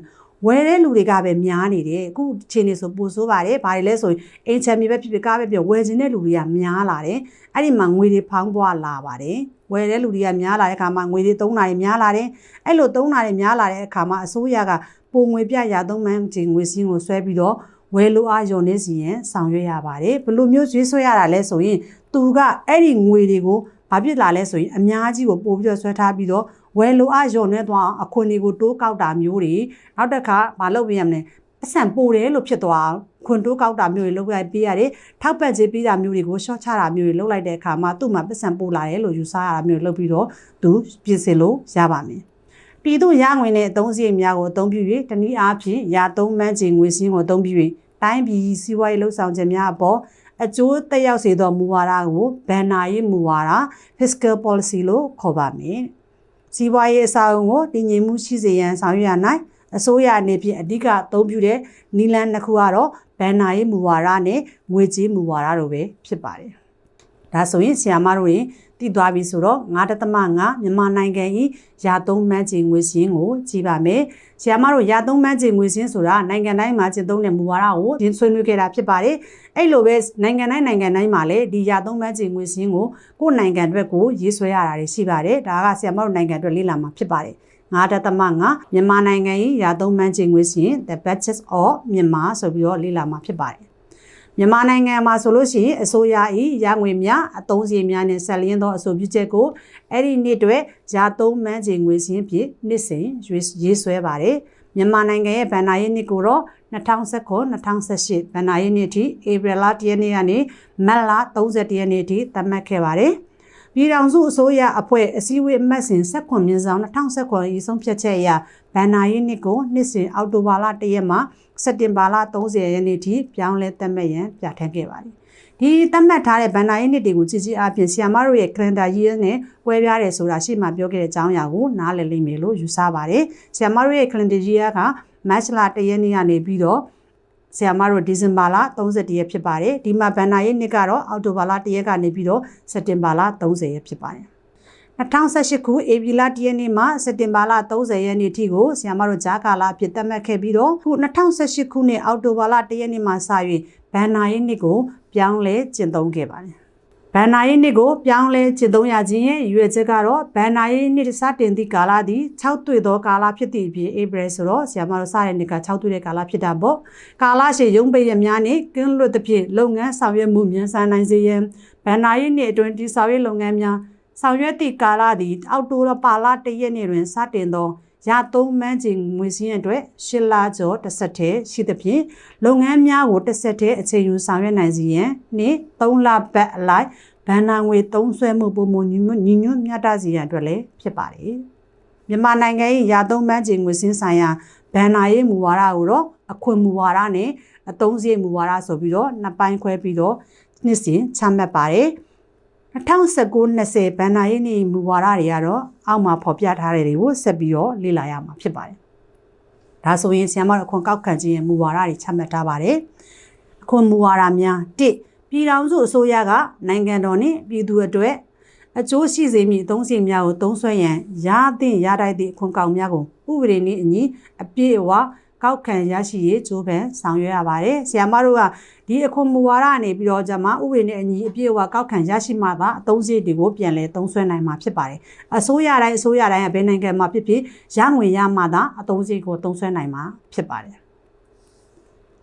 ဝယ်တဲ့လူတွေကပဲများနေတယ်အခုအချိန်နေဆိုပိုဆိုးပါတယ်ဘာတွေလဲဆိုရင်အိမ်ချမ်းမြေပဲဖြစ်ဖြစ်ကားပဲဖြစ်ဝယ်ခြင်းတဲ့လူတွေကများလာတယ်အဲ့ဒီမှာငွေတွေဖောင်းပွားလာပါတယ်ဝယ်တဲ့လူတွေကများလာတဲ့အခါမှာငွေတွေသုံးတာတွေများလာတယ်အဲ့လိုသုံးတာတွေများလာတဲ့အခါမှာအစိုးရကပုံငွေပြရသုံးမှန်းချင်းငွေစည်းကိုဆွဲပြီးတော့ဝယ်လိုအားယုံနေစီရင်ဆောင်ရွက်ရပါတယ်ဘလို့မျိုးရွေးဆွဲရတာလဲဆိုရင်သူကအဲ့ဒီငွေတွေကိုဘာဖြစ်လာလဲဆိုရင်အများကြီးကိုပို့ပြီးတော့ဆွဲထားပြီးတော့ ဝယ်လိုအားယုံနေသွားအခွင့်တွေကိုတိုးကောက်တာမျိုးတွေနောက်တစ်ခါမလုပ်ပြရမလဲအဆန်ပိုတယ်လို့ဖြစ်သွားခွန်တိုးကောက်တာမျိုးတွေလုပ်ရပေးရတယ်ထောက်ပံ့ခြင်းပေးတာမျိုးတွေကိုရှော့ချတာမျိုးတွေလုပ်လိုက်တဲ့အခါမှာသူ့မှာပတ်စံပို့လာတယ်လို့ယူဆရတာမျိုးလုပ်ပြီးတော့သူပြင်ဆင်လို့ရပါမယ်ပြည်သူရငွေနဲ့အသုံးစရိတ်များကိုအသုံးပြု၍တနည်းအားဖြင့်ရာသုံးမှန်းချေငွေစည်းကိုအသုံးပြု၍တိုင်းပြည်စီးပွားရေးလှုပ်ဆောင်ခြင်းများအပေါ်အကျိုးသက်ရောက်စေသောမူဝါဒကိုဘဏ္ဍာရေးမူဝါဒ fiscal policy လို့ခေါ်ပါမယ်။ စီးပွားရေးအဆောက်အုံကိုတည်ငြိမ်မှုရှိစေရန်ဆောင်ရွက်ရနိုင်အစိုးရအနေဖြင့်အဓိကအသုံးပြုတဲ့နီလန်နှစ်ခုကတော့ဘဏ္ဍာရေးမူဝါဒနဲ့ငွေကြေးမူဝါဒတို့ပဲဖြစ်ပါတယ်။ဒါဆိုရင်ဆီယာမတို့ရင် တည်သွားပြီဆိုတော့9.5မြန်မာနိုင်ငံ၏ရာသုံးမှန်းချေငွေစင်းကိုကြည့်ပါမယ်။ဆီယာမတို့ရာသုံးမှန်းချေငွေစင်းဆိုတာနိုင်ငံတိုင်းမှာကျင့်သုံးတဲ့မူဝါဒကိုဆွေးနွေးခဲ့တာဖြစ်ပါတယ်။အဲ့လိုပဲနိုင်ငံတိုင်းနိုင်ငံတိုင်းမှာလည်းဒီရာသုံးမှန်းချေငွေစင်းကိုကိုယ်နိုင်ငံအတွက်ကိုရေးဆွဲရတာတွေရှိပါတယ်။ဒါကဆီယာမတို့နိုင်ငံအတွက်လေ့လာမှာဖြစ်ပါတယ်။9.5မြန်မာနိုင်ငံ၏ရာသုံးမှန်းချေငွေစင်း the budget of မြန်မာဆိုပြီးတော့လေ့လာမှာဖြစ်ပါတယ် မြန်မာနိုင်ငံမှာဆိုလို့ရှိရင်အစိုးရ၏ရငွေများအသုံးစရိတ်များနဲ့ဆက်လျင်းသောအဆိုပြုချက်ကိုအဲ့ဒီနှစ်တွေရာသုံးမှန်းချေငွေစင်းဖြင့်နှစ်စဉ်ရေးဆွဲပါတယ်မြန်မာနိုင်ငံရဲ့ဗန်နာရေးနှစ်ကိုတော့2019-2018ဗန်နာရေးနှစ်ထိဧပြီလ1ရက်နေ့ကနေမတ်လ31ရက်နေ့ထိသတ်မှတ်ခဲ့ပါတယ် ပြည်ထောင်စုအစိုးရအဖွဲ့အစည်းအဝေးအမှတ်စဉ်ဆက်ခွန်မြင်းဆောင်2019ဤဆုံးဖြတ်ချက်အရဗန်နာရေးနှစ်ကိုနှစ်စဉ်အောက်တိုဘာလ1ရက်မှာစက်တင်ဘာလ30ရက်နေ့ထိပြောင်းလဲသတ်မှတ်ရန်ပြဋ္ဌာန်းခဲ့ပါတယ်။ဒီသတ်မှတ်ထားတဲ့ဗန်နာရေးနှစ်တွေကိုကြည်ကြည်အပြင်ဆီယမတို့ရဲ့ calendar year နဲ့ပွဲပြားတယ်ဆိုတာရှေ့မှာပြောခဲ့တဲ့အကြောင်းအရာကိုနားလည်လိမ့်မယ်လို့ယူဆပါတယ်။ဆီယမတို့ရဲ့ calendar year က March လ1ရက်နေ့ကနေပြီးတော့ ဆီယမတို့ဒီဇင်ဘာလ30ရက်ဖြစ်ပါတယ်ဒီမှာဘန်နာရေးနှစ်ကတော့အောက်တိုဘာလ1ရက်ကနေပြီးတော့စက်တင်ဘာလ30ရက်ဖြစ်ပါတယ်2018ခုဧပြီလ1ရက်နေ့မှစက်တင်ဘာလ30ရက်နေ့ထိကိုဆီယမတို့ဂျာကာလာအဖြစ်သတ်မှတ်ခဲ့ပြီးတော့ခု2018ခုနှစ်အောက်တိုဘာလ1ရက်နေ့မှစ၍ဘန်နာရေးနှစ်ကိုပြောင်းလဲကျင့်သုံးခဲ့ပါတယ် ဘန်နာရေးနှစ်ကိုပြောင်းလဲကျင့်သုံးရခြင်းရဲ့ရွေချက်ကတော့ဘန်နာရေးနှစ်စတင်သည့်ကာလသည်6တွေ့သောကာလဖြစ်သည့်အပြင်ဧပြီဆိုတော့ဆီယမတို့စတဲ့နှစ်က6တွေ့တဲ့ကာလဖြစ်တာပေါ့ကာလရှည်ရုံးပိရများနဲ့ကင်းလွတ်သဖြင့်လုပ်ငန်းဆောင်ရွက်မှုမြန်ဆန်နိုင်စေရန်ဘန်နာရေးနှစ်အတွင်းတည်ဆောက်ရေးလုပ်ငန်းများဆောင်ရွက်သည့်ကာလသည်အောက်တိုဘာလ1ရက်နေ့တွင်စတင်သော ရသုံးမှန်းချိန်ငွေစည်းအတွက်ရှစ်လကျော်တစ်ဆက်တည်းရှိသဖြင့်လုပ်ငန်းများကိုတစ်ဆက်တည်းအချိန်ယူဆောင်ရွက်နိုင်စေရန်နှင့်3လပတ်အလိုက်ဘဏ္ဍာငွေသုံးစွဲမှုပုံမှန်ညီညွတ်မြတ်တစေရန်အတွက်လည်းဖြစ်ပါတယ်မြန်မာနိုင်ငံ၏ရသုံးမှန်းချိန်ငွေစည်းဆိုင်ရာဘဏ္ဍာရေးမူဝါဒကိုတော့အခွင့်မူဝါဒနဲ့အသုံးစရိတ်မူဝါဒဆိုပြီးတော့နှစ်ပိုင်းခွဲပြီးတော့နှစ်စဉ်ချမှတ်ပါတယ် 2019-20ဘဏ္ဍာရေးနေ့မူဝါဒတွေကတော့အောက်မှာဖော်ပြထားတဲ့တွေကိုဆက်ပြီးတော့လေ့လာရမှာဖြစ်ပါတယ်။ဒါဆိုရင်ဆရာမတို့အခွန်ကောက်ခံခြင်းရဲ့မူဝါဒတွေချမှတ်ထားပါတယ်။အခွန်မူဝါဒများ1ပြည်ထောင်စုအစိုးရကနိုင်ငံတော်နှင့်ပြည်သူအတွက်အကျိုးရှိစေမည့်အသုံးစရိတ်များကိုသုံးစွဲရန်ရသင့်ရထိုက်သည့်အခွန်ကောက်များကိုဥပဒေနှင့်အညီအပြည့်အဝ ကောက်ခံရရှိရေးကြိုးပမ်းဆောင်ရွက်ရပါတယ်။ဆရာမတို့ကဒီအခွန်မူဝါဒအနေပြီးတော့ဂျမဥပဒေနဲ့အညီအပြည့်အဝကောက်ခံရရှိမှသာအသုံးစရိတ်တွေကိုပြန်လည်သုံးစွဲနိုင်မှာဖြစ်ပါတယ်။အစိုးရတိုင်းအစိုးရတိုင်းကဘယ်နိုင်ငံမှာဖြစ်ဖြစ်ရငွေရမှသာအသုံးစရိတ်ကိုသုံးစွဲနိုင်မှာဖြစ်ပါတယ်။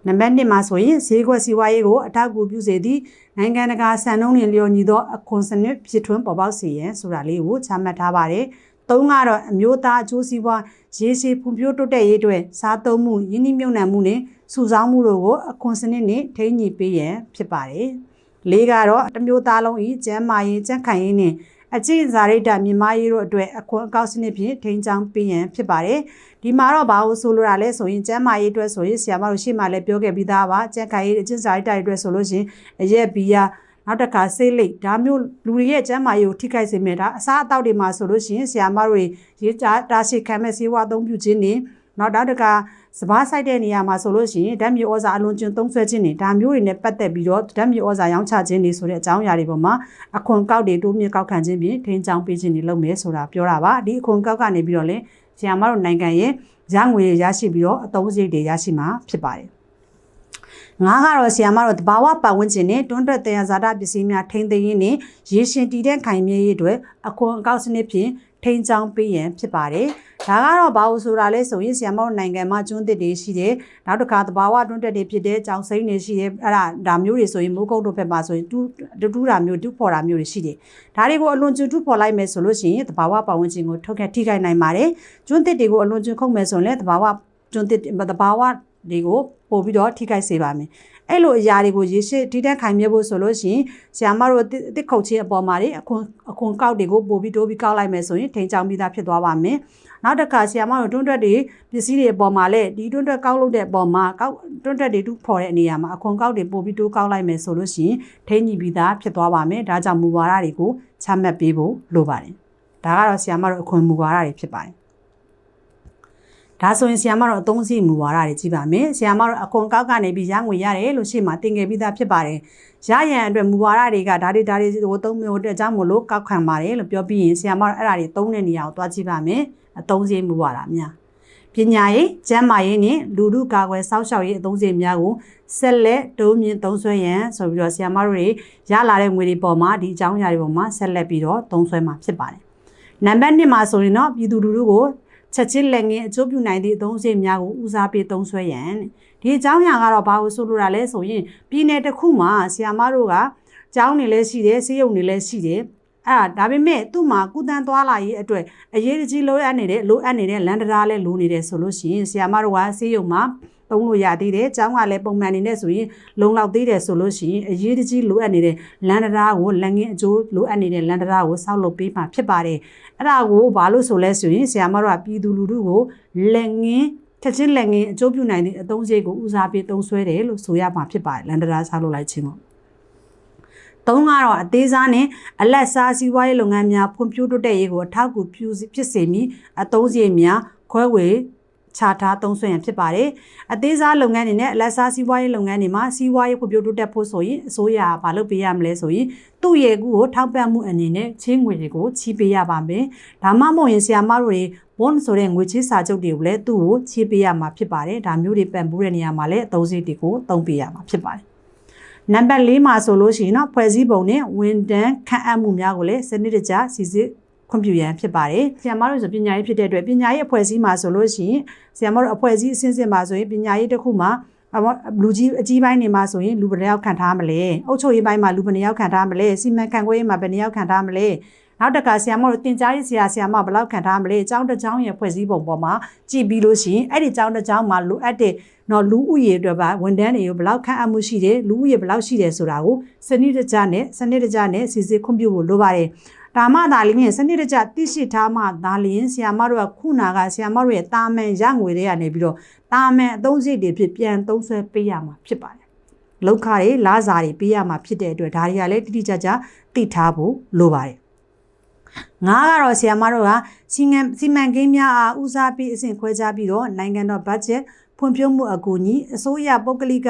နံပါတ်1မှာဆိုရင်ဈေးကွက်စီးပွားရေးကိုအထောက်အကူပြုစေသည့်နိုင်ငံတကာစံနှုန်းတွေလျော်ညီသောအခွန်စနစ်ဖြစ်ထွန်းပေါ်ပေါက်စေရန်ဆိုတာလေးကိုချမှတ်ထားပါတယ်။ သုံးကတော့အမျိုးသားအကျိုးစီးပွားရေရှည်ဖွံ့ဖြိုးတိုးတက်ရေးအတွက်စားသုံးမှုယင်းနှိမ့်မြုံနှံမှုနဲ့စုဆောင်းမှုတို့ကိုအခွန်စနစ်နဲ့ထိန်းညှိပေးရန်ဖြစ်ပါတယ်။လေးကတော့တမျိုးသားလုံးဤကျန်းမာရေးကြံ့ခိုင်ရေးနဲ့အကျင့်စာရိတ္တမြမရေးတို့အတွက်အခွန်အကောက်စနစ်ဖြင့်ထိန်းချောင်းပေးရန်ဖြစ်ပါတယ်။ဒီမှာတော့ဘာလို့ဆိုလိုတာလဲဆိုရင်ကျန်းမာရေးအတွက်ဆိုရင်ဆရာမတို့ရှေ့မှာလည်းပြောခဲ့ပြီးသားပါ။ကျန်းခိုင်ရေးအကျင့်စာရိတ္တတွေအတွက်ဆိုလို့ရှိရင်အရက်ဘီယာ နောက်တစ်ခါဆေးလိပ်ဒါမျိုးလူတွေရဲ့ကျန်းမာရေးကိုထိခိုက်စေမယ်ဒါအစားအသောက်တွေမှာဆိုလို့ရှိရင်ဆရာမတို့ရေးတာတာရှိခံမဲ့ဆေးဝါးအသုံးပြုခြင်းနေနောက်နောက်တစ်ခါစပားဆိုင်တဲ့နေရာမှာဆိုလို့ရှိရင်ဓာတ်မြေဩဇာအလွန်ကျွံသုံးဆွဲခြင်းနေဒါမျိုးတွေနဲ့ပတ်သက်ပြီးတော့ဓာတ်မြေဩဇာရောင်းချခြင်းနေဆိုတဲ့အကြောင်းအရာတွေပေါ်မှာအခွန်ကောက်တွေတိုးမြင့်ကောက်ခံခြင်းဖြင့်ထိန်းချောင်းပေးခြင်းတွေလုပ်မယ်ဆိုတာပြောတာပါဒီအခွန်ကောက်ကနေပြီးတော့လေဆရာမတို့နိုင်ငံရဲ့ရငွေရရှိပြီးတော့အသုံးစရိတ်တွေရရှိမှာဖြစ်ပါတယ် ငါးကတော့ဆီယာမတော့တဘာဝပတ်ဝန်းကျင်နဲ့တွန်းတွက်တရားဇာတာပစ္စည်းများထိန်းသိမ်းရင်းနဲ့ရေရှင်တည်တဲ့ခိုင်မြဲရေးအတွက်အခွန်အကောက်စနစ်ဖြင့်ထိန်းချောင်းပေးရန်ဖြစ်ပါတယ်။ဒါကတော့ဘာလို့ဆိုတာလဲဆိုရင်ဆီယမောနိုင်ငံမှာကျွန်းသစ်တွေရှိတယ်။နောက်တစ်ခါသဘာဝတွန်းတက်တွေဖြစ်တဲ့ကြောင်စိမ့်တွေရှိတယ်။အဲ့ဒါဒါမျိုးတွေဆိုရင်မိုးကုတ်တို့ဘက်မှာဆိုရင်တူးတူးတာမျိုးတူးဖော်တာမျိုးတွေရှိတယ်။ဒါတွေကိုအလွန်ကျွန်းတူးဖော်လိုက်မယ်ဆိုလို့ရှိရင်သဘာဝပတ်ဝန်းကျင်ကိုထုတ်ခဲ့ထိခိုက်နိုင်ပါတယ်။ကျွန်းသစ်တွေကိုအလွန်ကျွန်းခုတ်မယ်ဆိုရင်လည်းသဘာဝကျွန်းသစ်သဘာဝ တွေကိုပို့ပြီးတော့ထိခိုက်စေပါမယ်။အဲ့လိုအရာတွေကိုရေရှည်ထိတက်ခိုင်မြဲဖို့ဆိုလို့ရှိရင်ဆရာမတို့တစ်ခုတ်ချင်းအပေါ်မှာအခွန်အခွန်ကောက်တွေကိုပို့ပြီးတိုးပြီးကောက်လိုက်မယ်ဆိုရင်ထိန်ချောင်းပြီးသားဖြစ်သွားပါမယ်။နောက်တစ်ခါဆရာမတို့တွန်းတွက်တွေပစ္စည်းတွေအပေါ်မှာလည်းဒီတွန်းတွက်ကောက်လုပ်တဲ့အပေါ်မှာကောက်တွန်းတွက်တွေတူဖော်တဲ့အနေအမှာအခွန်ကောက်တွေပို့ပြီးတိုးကောက်လိုက်မယ်ဆိုလို့ရှိရင်ထိန်ညီပြီးသားဖြစ်သွားပါမယ်။ဒါကြောင့်မူဝါဒတွေကိုချမှတ်ပေးဖို့လိုပါတယ်။ဒါကတော့ဆရာမတို့အခွန်မူဝါဒတွေဖြစ်ပါတယ် ဒါဆိုရင်ဆီယာမတော့အသုံးစီမူဝါဒတွေကြည့်ပါမယ်ဆီယာမတော့အခွန်ကောက်ကနေပြီးရငွေရတယ်လို့ရှေ့မှာတင်ခဲ့ပြီးသားဖြစ်ပါတယ်ရရန်အတွက်မူဝါဒတွေကဒါတွေဒါတွေကိုသုံးမျိုးတဲ့အကြောင်းမလို့ကောက်ခံပါတယ်လို့ပြောပြီးရင်ဆီယာမတော့အဲ့ဒါတွေသုံးတဲ့နေရာကိုသွားကြည့်ပါမယ်အသုံးစီမူဝါဒများပညာရေးကျန်းမာရေးနဲ့လူမှုကာကွယ်စောင့်ရှောက်ရေးအသုံးစရိတ်များကိုဆက်လက်တိုးမြင့်သုံးစွဲရန်ဆိုပြီးတော့ဆီယာမတို့တွေရလာတဲ့ငွေတွေပေါ်မှာဒီအကြောင်းအရာတွေပေါ်မှာဆက်လက်ပြီးတော့သုံးစွဲမှာဖြစ်ပါတယ်နံပါတ်1မှာဆိုရင်တော့ပြည်သူလူထုကို ချက်ချင်းလက်ငင်းအကျိုးပြုနိုင်သည့်အသုံးစရိတ်များကိုဦးစားပေးသုံးစွဲရန်ဒီအကြောင်းအရာကတော့ဘာလို့ဆိုလိုတာလဲဆိုရင်ပြည်နယ်တစ်ခုမှာဆီယာမတို့ကကျောင်းနေလဲရှိတယ်ဆေးရုံနေလဲရှိတယ်အဲ့ဒါပေမဲ့သူ့မှာကုသန်းသွားလာရေးအတွက်အရေးကြီးလိုအပ်နေတဲ့လိုအပ်နေတဲ့လန်ဒရာလဲလိုနေတယ်ဆိုလို့ရှိရင်ဆီယာမတို့ကဆေးရုံမှာ သုံးလို့ရသေးတယ်။ကျောင်းကလည်းပုံမှန်နေနဲ့ဆိုရင်လုံလောက်သေးတယ်ဆိုလို့ရှိရင်အရေးတကြီးလိုအပ်နေတဲ့လန်ဒရာကိုလက်ငင်းအကျိုးလိုအပ်နေတဲ့လန်ဒရာကိုစောက်လုပ်ပေးမှဖြစ်ပါတယ်။အဲ့ဒါကိုဘာလို့ဆိုလဲဆိုရင်ဆရာမတို့ကပြည်သူလူထုကိုလက်ငင်းချက်ချင်းလက်ငင်းအကျိုးပြုနိုင်တဲ့အသုံးစရိတ်ကိုဦးစားပေးသုံးစွဲတယ်လို့ဆိုရမှာဖြစ်ပါတယ်လန်ဒရာဆောက်လုပ်လိုက်ခြင်းပေါ့သုံးကတော့အသေးစားနဲ့အလက်စားစီးပွားရေးလုပ်ငန်းများဖွံ့ဖြိုးတိုးတက်ရေးကိုအထောက်အကူပြုဖြစ်စေမည်အသုံးစရိတ်များခွဲဝေ ခြားထားသုံးစွဲရန်ဖြစ်ပါတယ်အသေးစားလုပ်ငန်းတွေနဲ့အလက်စားစီးပွားရေးလုပ်ငန်းတွေမှာစီးပွားရေးဖွံ့ဖြိုးတိုးတက်ဖို့ဆိုရင်အစိုးရကဘာလုပ်ပေးရမလဲဆိုရင်သူ့ရဲ့ကူကိုထောက်ပံ့မှုအနေနဲ့ချင်းငွေတွေကိုချီးပေးရပါမယ်ဒါမှမဟုတ်ရင်ဆရာမတို့တွေ bond ဆိုတဲ့ငွေချေးစာချုပ်တွေကိုလည်းသူ့ကိုချေးပေးရမှာဖြစ်ပါတယ်ဒါမျိုးတွေပံ့ပိုးတဲ့နေရာမှာလည်းအသုံးစရိတ်တွေကိုသုံးပေးရမှာဖြစ်ပါတယ်နံပါတ်၄မှာဆိုလို့ရှိရင်တော့ဖွဲ့စည်းပုံနဲ့ဝန်တန်းခန့်အပ်မှုများကိုလည်းစနစ်တကျစီစစ် ခွင့်ပြုရန်ဖြစ်ပါတယ်။ဆရာမတို့ဆိုပညာရေးဖြစ်တဲ့အတွက်ပညာရေးအဖွဲ့အစည်းမှာဆိုလို့ရှိရင်ဆရာမတို့အဖွဲ့အစည်းအဆင့်ဆင့်မှာဆိုရင်ပညာရေးတစ်ခုမှာလူကြီးအကြီးပိုင်းနေမှာဆိုရင်လူဘယ်နှယောက်ခံထားမလဲ။အုပ်ချုပ်ရေးပိုင်းမှာလူဘယ်နှယောက်ခံထားမလဲ။စီမံခန့်ခွဲရေးမှာဘယ်နှယောက်ခံထားမလဲ။နောက်တစ်ခါဆရာမတို့တင် जा ရေးဆရာဆရာမဘယ်လောက်ခံထားမလဲအကြောင်းတစ်ကြောင်းရဲ့ဖွဲ့စည်းပုံပေါ်မှာကြည့်ပြီးလို့ရှိရင်အဲ့ဒီအကြောင်းတစ်ကြောင်းမှာလိုအပ်တဲ့နော်လူဦးရေအတွက်ပါဝန်ထမ်းတွေကိုဘယ်လောက်ခန့်အပ်မှုရှိတယ်လူဦးရေဘယ်လောက်ရှိတယ်ဆိုတာကိုစနစ်တကျနဲ့စနစ်တကျနဲ့စီစစ်ခွင့်ပြုဖို့လိုပါတယ် ဒါမှသာလျှင်စနစ်တကျသိရှိထားမှသာလျှင်ဆီယာမတို့ကခုနာကဆီယာမတို့ရဲ့တာမန်ရငွေတွေကနေပြီးတော့တာမန်အသုံးစရိတ်တွေဖြစ်ပြန်သုံးဆွဲပေးရမှာဖြစ်ပါတယ်လောက်ခတွေလာစာတွေပေးရမှာဖြစ်တဲ့အတွက်ဒါတွေကလည်းတိတိကျကျသိထားဖို့လိုပါတယ်ငါကတော့ဆီယာမတို့ကစီမံစီမံကိန်းများအားဦးစားပေးအဆင့်ခွဲခြားပြီးတော့နိုင်ငံတော်ဘတ်ဂျက်ဖွံ့ဖြိုးမှုအကူအညီအစိုးရပုဂ္ဂလိက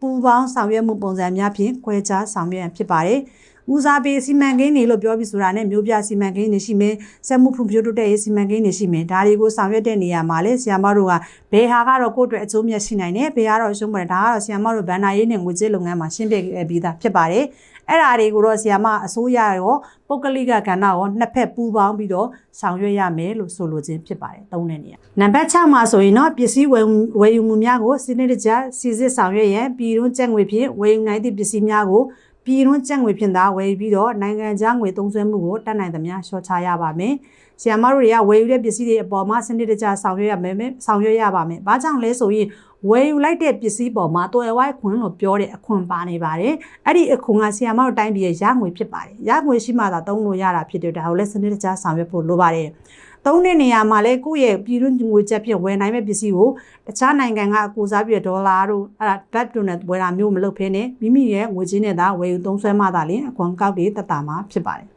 ပူးပေါင်းဆောင်ရွက်မှုပုံစံများဖြင့်ခွဲခြားဆောင်ရွက်ဖြစ်ပါတယ်။ ဦးစားပေးစီမံကိန်းတွေလို့ပြောပြီးဆိုတာနဲ့မျိုးပြစီမံကိန်းတွေရှိမယ်စက်မှုဖွံ့ဖြိုးတိုးတက်ရေးစီမံကိန်းတွေရှိမယ်ဒါတွေကိုဆောင်ရွက်တဲ့နေရာမှာလေဆီယမတို့ကဘယ်ဟာကတော့ကိုယ့်အတွက်အကျိုးမြတ်ရှိနိုင်တယ်ဘယ်ကတော့အရှုံးပါတယ်ဒါကတော့ဆီယမတို့ဗန်နာရေးနဲ့ငွေကြေးလုပ်ငန်းမှာရှင်းပြပြီးသားဖြစ်ပါတယ်အဲ့ဓာတွေကိုတော့ဆီယမအစိုးရရောပုဂ္ဂလိကကဏ္ဍရောနှစ်ဖက်ပူးပေါင်းပြီးတော့ဆောင်ရွက်ရမယ်လို့ဆိုလိုခြင်းဖြစ်ပါတယ်သုံးတဲ့နေရာနံပါတ်6မှာဆိုရင်တော့ပစ္စည်းဝယ်ဝယ်ယူမှုများကိုစနစ်တကျစီစစ်ဆောင်ရွက်ရန်ပြည်တွင်းကျပ်ငွေဖြင့်ဝယ်ယူနိုင်သည့်ပစ္စည်းများကို ပြည်တွင်းကျပ်ငွေဖြင့်သာဝယ်ပြီးတော့နိုင်ငံခြားငွေသုံးစွဲမှုကိုတတ်နိုင်သမျှလျှော့ချရပါမယ်။ဆီယမတို့တွေကဝယ်ယူတဲ့ပစ္စည်းတွေအပေါ်မှာစနစ်တကျဆောင်ရွက်ရမယ်ဆောင်ရွက်ရပါမယ်။ဘာကြောင့်လဲဆိုရင်ဝယ်ယူလိုက်တဲ့ပစ္စည်းပေါ်မှာတော်ရဝိုင်းခွန်းလို့ပြောတဲ့အခွန်ပါနေပါတယ်။အဲ့ဒီအခွန်ကဆီယမတို့တိုင်းပြည်ရဲ့ရငွေဖြစ်ပါတယ်။ရငွေရှိမှသာသုံးလို့ရတာဖြစ်တဲ့ဒါကိုလည်းစနစ်တကျဆောင်ရွက်ဖို့လိုပါတယ်။ သုံးတဲ့နေရာမှာလည်းကိုယ့်ရဲ့ပြည်တွင်းငွေချက်ဖြင့်ဝယ်နိုင်မဲ့ပစ္စည်းကိုတခြားနိုင်ငံကအကူစားပြဒေါ်လာတို့အဲ့ဒါဘတ်တို့နဲ့ဝယ်တာမျိုးမလုပ်ဖ ೇನೆ မိမိရဲ့ငွေချင်းနဲ့သာဝယ်ယူသုံးစွဲမှသာလျှင်အခွန်ကောက်တွေတက်တာမှာဖြစ်ပါတယ်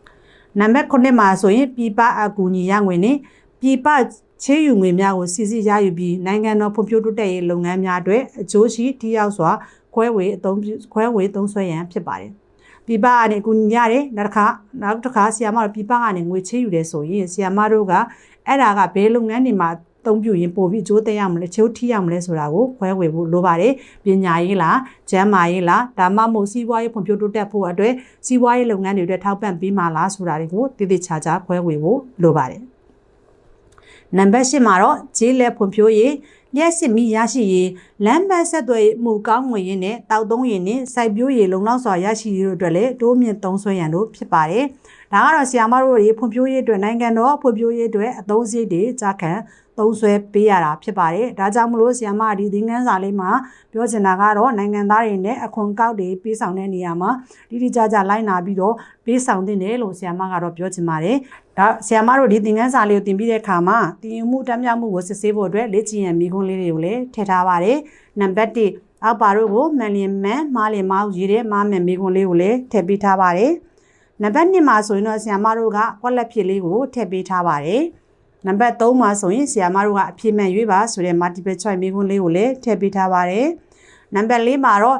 ။နံပါတ်9မှာဆိုရင်ပြပအကူညီရငွေနဲ့ပြပချေးယူငွေများကိုစီစီရယူပြီးနိုင်ငံတော်ဖွံ့ဖြိုးတိုးတက်ရေးလုပ်ငန်းများအတွက်အကျိုးရှိထိရောက်စွာခွဲဝေအသုံးခွဲဝေသုံးစွဲရန်ဖြစ်ပါတယ် ပြပကနေအကူညီရတယ်နောက်တစ်ခါနောက်တစ်ခါဆီယာမတို့ပြပကနေငွေချေးယူတယ်ဆိုရင်ဆီယာမတို့ကအဲ့ဒါကဘယ်လုပ်ငန်းတွေမှာသုံးပြရင်ပို့ပြီးအကျိုးသက်ရမလဲချိုးထိရမလဲဆိုတာကိုခွဲဝေဖို့လိုပါတယ်ပညာရေးလားကျန်းမာရေးလားဒါမှမဟုတ်စီးပွားရေးဖွံ့ဖြိုးတိုးတက်ဖို့အတွက်စီးပွားရေးလုပ်ငန်းတွေအတွက်ထောက်ပံ့ပေးမှလားဆိုတာတွေကိုတည်တည်ချာချာခွဲဝေဖို့လိုပါတယ်နံပါတ်၈မှာတော့ဂျေးလက်ဖွံ့ဖြိုးရေး လျှက်စစ်မိရရှိရေးလမ်းပန်းဆက်သွယ်မှုကောင်းမွန်ရေးနဲ့တောက်သုံးရေးနဲ့စိုက်ပျိုးရေးလုံလောက်စွာရရှိရေးတို့အတွက်လည်းတိုးမြင့်သုံးစွဲရန်တို့ဖြစ်ပါတယ်။ဒါကတော့ဆီယာမတို့တွေဖွံ့ဖြိုးရေးအတွက်နိုင်ငံတော်ဖွံ့ဖြိုးရေးအတွက်အသုံးစရိတ်တွေကြာခံသုံးဆွဲပေးရတာဖြစ်ပါတယ်။ဒါကြောင့်မလို့ဆီယမဒီသင်ခန်းစာလေးမှာပြောချင်တာကတော့နိုင်ငံသားတွေနဲ့အခွန်ကောက်တွေပေးဆောင်တဲ့နေရာမှာတိတိကျကျလိုက်နာပြီးတော့ပေးဆောင်တင်တယ်လို့ဆီယမကတော့ပြောချင်ပါတယ်။ ဒါဆီယမတို့ဒီသင်ခန်းစာလေးကိုသင်ပြီးတဲ့အခါမှာတည်ယူမှုတက်မြောက်မှုကိုစစ်ဆေးဖို့အတွက်လေ့ကျင့်ရန်မိခွန်းလေးတွေကိုလည်းထည့်ထားပါတယ်။နံပါတ်1အောက်ပါတို့ကိုမှန်လျင်မှန်မားလျင်မောက်ရေးတဲ့မားမယ်မိခွန်းလေးကိုလည်းထည့်ပေးထားပါတယ်။နံပါတ်2မှာဆိုရင်တော့ဆီယမတို့ကကွက်လက်ဖြစ်လေးကိုထည့်ပေးထားပါတယ်။နံပါတ်3မှာဆိုရင်ဆရာမတို့ကအပြည့်မဲ့ရွေးပါဆိုတဲ့ multiple choice မိခွန်းလေးကိုလည်းထည့်ပေးထားပါတယ်နံပါတ်4မှာတော့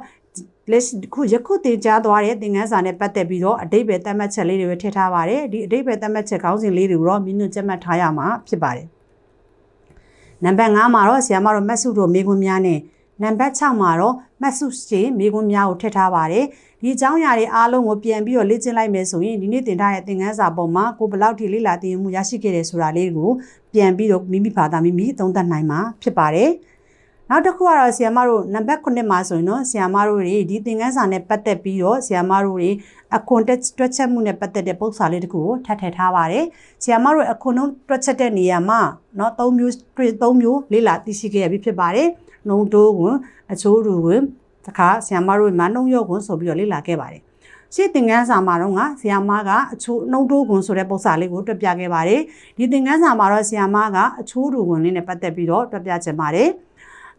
လက်ခုယခုတင်ကြားသွားတဲ့သင်ခန်းစာနဲ့ပတ်သက်ပြီးတော့အတိတ်ပဲသတ်မှတ်ချက်လေးတွေထည့်ထားပါတယ်ဒီအတိတ်ပဲသတ်မှတ်ချက်ခေါင်းစဉ်လေးတွေကိုတော့မင်းတို့ကြက်မှတ်ထားရမှာဖြစ်ပါတယ်နံပါတ်5မှာတော့ဆရာမတို့မတ်စုတို့မိခွန်းများနဲ့နံပါတ်6မှာတော့မှတ်စုရှင်မိခွန်းများကိုထည့်ထားပါတယ်ဒီအကြောင်းအရာတွေအားလုံးကိုပြန်ပြီးတော့လေ့ကျင့်လိုက်မယ်ဆိုရင်ဒီနေ့သင်ထားတဲ့သင်ခန်းစာပုံမှာကိုဘလောက်ထိလေ့လာသင်ယူမှုရရှိခဲ့တယ်ဆိုတာလေးကိုပြန်ပြီးတော့မိမိဘာသာမိမိသုံးသပ်နိုင်မှာဖြစ်ပါတယ် နောက်တစ်ခုကတော့ဆီယမတို့နံပါတ်9မှာဆိုရင်တော့ဆီယမတို့တွေဒီသင်ခန်းစာနဲ့ပတ်သက်ပြီးတော့ဆီယမတို့တွေအခွန်တွက်ချက်မှုနဲ့ပတ်သက်တဲ့ပုံစံလေးတခုကိုထပ်ထည့်ထားပါတယ်ဆီယမတို့အခွန်တွက်ချက်တဲ့နေရာမှာနော်၃မျိုး၃မျိုးလေးလာသိရှိခဲ့ရပြီဖြစ်ပါတယ်နှုံတိုးဝင်အချိုးတူဝင်တခါဆီယမတို့မှာနှုံရော့ဝင်ဆိုပြီးတော့လေ့လာခဲ့ပါတယ်ရှေ့သင်ခန်းစာမှာတော့ကဆရာမကအချိုးနှုံတိုးကွန်ဆိုတဲ့ပုံစံလေးကိုတွေ့ပြခဲ့ပါတယ်ဒီသင်ခန်းစာမှာတော့ဆရာမကအချိုးတူကွန်လေးနဲ့ပတ်သက်ပြီးတော့တွေ့ပြချင်ပါတယ်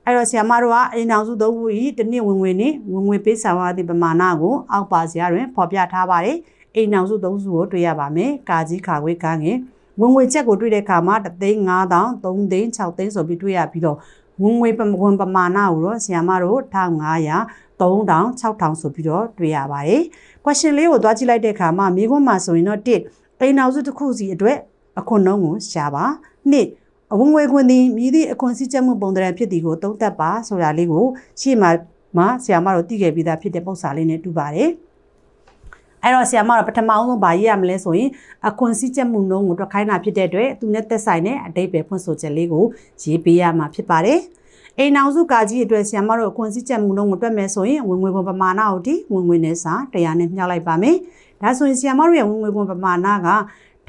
အဲ့တော့ဆီယမတို့ကအိမ်အောင်စုသုံးခုဤတစ်နှစ်ဝင်ဝင်နဲ့ဝင်ဝင်ပေးဆောင်ရသည့်ပမာဏကိုအောက်ပါစရာတွင်ဖော်ပြထားပါတယ်အိမ်အောင်စုသုံးစုကိုတွေ့ရပါမယ်ကာကြီးခါခွေးကန်းငယ်ဝင်ငွေချက်ကိုတွေ့တဲ့အခါမှာ3သိန်း5000 3သိန်း6သိန်းဆိုပြီးတွေ့ရပြီးတော့ဝင်ငွေပဝင်ပမာဏကိုတော့ဆီယမတို့1500 3000 6000ဆိုပြီးတော့တွေ့ရပါတယ်။ question လေးကိုသွားကြည့်လိုက်တဲ့အခါမှာမိခွန်းမှာဆိုရင်တော့1အိမ်နောက်စုတစ်ခုစီအတွက်အခွန်နှုန်းကိုရှာပါ2 အဝင်ငွေခွင့်သည်မြည်သည့်အခွန်စည်းချက်မှုပုံသဏ္ဍာန်ဖြစ်သည်ကိုသုံးသပ်ပါဆိုတာလေးကိုရှေ့မှာမှာဆီယမတို့သိခဲ့ပြီးသားဖြစ်တဲ့ပုံစံလေးနဲ့တူပါတယ်။အဲ့တော့ဆီယမတို့ပထမအောင်ဆုံးဗာရေးရမလဲဆိုရင်အခွန်စည်းချက်မှုနှုန်းကိုတွက်ခိုင်းတာဖြစ်တဲ့အတွက်သူနဲ့သက်ဆိုင်တဲ့အတိတ်ပဲဖွင့်ဆိုချက်လေးကိုရေးပေးရမှာဖြစ်ပါတယ်။အိမ်နောက်စုကာကြီးအတွက်ဆီယမတို့အခွန်စည်းချက်မှုနှုန်းကိုတွက်မယ်ဆိုရင်ဝင်ငွေခွန်ပမာဏကိုဒီဝင်ငွေနဲ့စာ100နဲ့မြှောက်လိုက်ပါမယ်။ဒါဆိုရင်ဆီယမတို့ရဲ့ဝင်ငွေခွန်ပမာဏက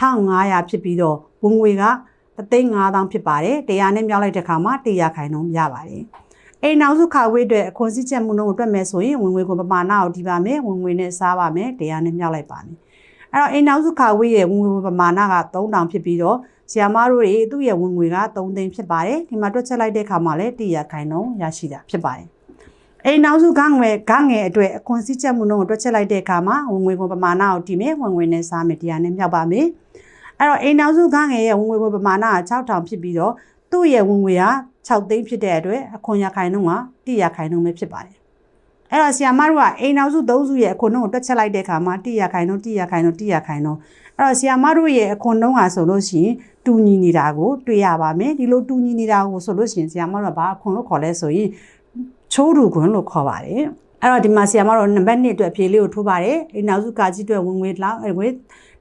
1500ဖြစ်ပြီးတော့ဝင်ငွေက 35000ဖြစ်ပါတယ်။100နဲ့မြှောက်လိုက်တဲ့အခါမှာ100ခိုင်နှုန်းရပါတယ်။အိမ်နောက်စုခါဝေးအတွက်အခွန်စည်းချက်မှုနှုန်းကိုတွက်မယ်ဆိုရင်ဝင်ငွေခွန်ပမာဏကိုဒီပါမယ်ဝင်ငွေနဲ့စားပါမယ်100နဲ့မြှောက်လိုက်ပါမယ်။အဲ့တော့အိမ်နောက်စုခါဝေးရဲ့ဝင်ငွေပမာဏက3000ဖြစ်ပြီးတော့ဆီယာမတို့တွေသူ့ရဲ့ဝင်ငွေက3သိန်းဖြစ်ပါတယ်။ဒီမှာတွက်ချက်လိုက်တဲ့အခါမှာလည်း100ခိုင်နှုန်းရရှိတာဖြစ်ပါတယ်။အိမ်နောက်စုကငွေကငယ်အတွက်အခွန်စည်းချက်မှုနှုန်းကိုတွက်ချက်လိုက်တဲ့အခါမှာဝင်ငွေခွန်ပမာဏကိုဒီမယ်ဝင်ငွေနဲ့စားမယ်100နဲ့မြှောက်ပါမယ်။ အဲ့တော့အိမ်နောက်စုကငယ်ရဲ့ဝင်ငွေခွန်ပမာဏက6000ဖြစ်ပြီးတော့သူ့ရဲ့ဝင်ငွေက6သိန်းဖြစ်တဲ့အတွက်အခွန်ရခိုင်နှုန်းက100ရခိုင်နှုန်းပဲဖြစ်ပါတယ်။အဲ့တော့ဆီယာမတို့ကအိမ်နောက်စု3စုရဲ့အခွန်နှုန်းကိုတွက်ချက်လိုက်တဲ့အခါမှာ100ရခိုင်နှုန်း100ရခိုင်နှုန်း100ရခိုင်နှုန်းအဲ့တော့ဆီယာမတို့ရဲ့အခွန်နှုန်းကဆိုလို့ရှိရင်တူညီနေတာကိုတွေ့ရပါမယ်ဒီလိုတူညီနေတာကိုဆိုလို့ရှိရင်ဆီယာမတို့ကဘာအခွန်လို့ခေါ်လဲဆိုရင်ချိုးတူခွန်းလို့ခေါ်ပါတယ်။အဲ့တော့ဒီမှာဆီယာမတို့နံပါတ်1အတွက်အဖြေလေးကိုထိုးပါတယ်။အိမ်နောက်စုကာကြီးအတွက်ဝင်ငွေလောက်ငွေ